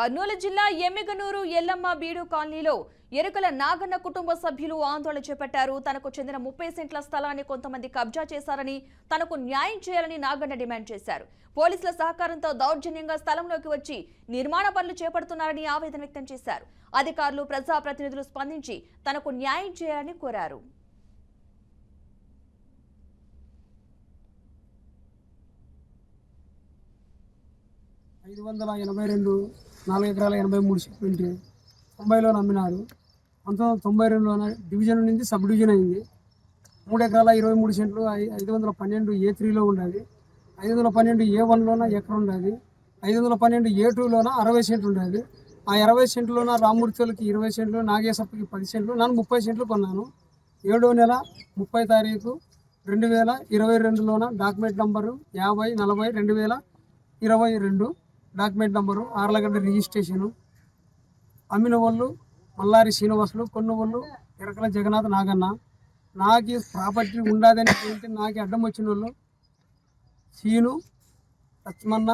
కర్నూలు జిల్లా ఎమ్మిగనూరు ఎల్లమ్మ బీడు కాలనీలో ఎరుకల నాగన్న కుటుంబ సభ్యులు ఆందోళన చేపట్టారు. తనకు చెందిన ముప్పై సెంట్ల స్థలాన్ని కొంతమంది కబ్జా చేశారని తనకు న్యాయం చేయాలని నాగన్న డిమాండ్ చేశారు. పోలీసుల సహకారంతో దౌర్జన్యంగా స్థలంలోకి వచ్చి నిర్మాణ పనులు చేపడుతున్నారని ఆవేదన వ్యక్తం చేశారు. అధికారులు ప్రజాప్రతినిధులు స్పందించి తనకు న్యాయం చేయాలని కోరారు. ఐదు వందల ఎనభై రెండు నాలుగు ఎకరాల ఎనభై మూడు సెంట్లు తొంభైలో నమ్మినారు. పంతొమ్మిది వందల తొంభై రెండులోన డివిజన్ నుంచి సబ్ డివిజన్ అయింది. మూడు ఎకరాల ఇరవై మూడు సెంట్లు ఐ- ఐదు వందల పన్నెండు ఏ త్రీలో ఉండేది ఐదు వందల పన్నెండు ఏ వన్లోన ఎకరం ఉండేది ఐదు వందల పన్నెండు ఏ టూలోన అరవై సెంట్లు ఉండేది ఆ ఇరవై సెంట్లోన రామూర్తులకి ఇరవై సెంట్లు నాగేశప్పకి పది సెంట్లు నేను ముప్పై సెంట్లు కొన్నాను. ఏడో నెల ముప్పై తారీఖు రెండు వేల ఇరవై రెండులోన డాక్యుమెంట్ నంబరు యాభై నలభై రెండు వేల ఇరవై రెండు డాక్యుమెంట్ నెంబరు ఆర్లగడ్డ రిజిస్ట్రేషను అమ్మిన వాళ్ళు మల్లారి శ్రీనివాసులు కొన్న వాళ్ళు ఎరకల జగన్నాథ్ నాగన్న. నాకు ప్రాపర్టీ ఉండదని ఏంటి నాకు అడ్డం వచ్చిన వాళ్ళు సీను లక్ష్మణ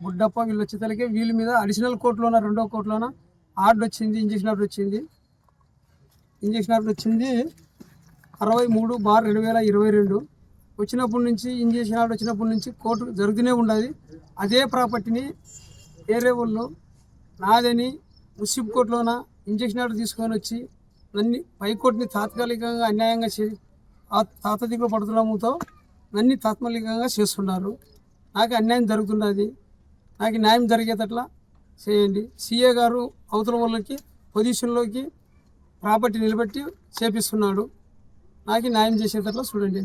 బుడ్డప్ప వీళ్ళు వచ్చేతలకే వీళ్ళ మీద అడిషనల్ కోర్టులోన రెండో కోర్టులోన ఆర్డర్ వచ్చింది ఇంజక్షన్ ఆర్డర్ వచ్చింది. ఇంజక్షన్ ఆర్డర్ వచ్చింది అరవై మూడు బార్ రెండు వేల ఇరవై రెండు. వచ్చినప్పటి నుంచి ఇంజక్షన్ ఆర్డర్ వచ్చినప్పటి నుంచి కోర్టు జరుగుతూనే ఉండదు. అదే ప్రాపర్టీని వేరే ఊళ్ళో నాదని మున్సిప్ కోర్టులోన ఇంజక్షన్ ఆర్డర్ తీసుకొని వచ్చి నన్ను పైకోర్టుని తాత్కాలికంగా అన్యాయంగా చే ఆ తాతదిగులో నన్ను తాత్కాలికంగా చేస్తున్నారు. నాకు అన్యాయం జరుగుతున్నది. నాకు న్యాయం జరిగేటట్లా చేయండి. సీఏ గారు అవతల వాళ్ళకి పొజిషన్లోకి ప్రాపర్టీ నిలబెట్టి చేపిస్తున్నాడు. నాకు న్యాయం చేసేటట్లా చూడండి.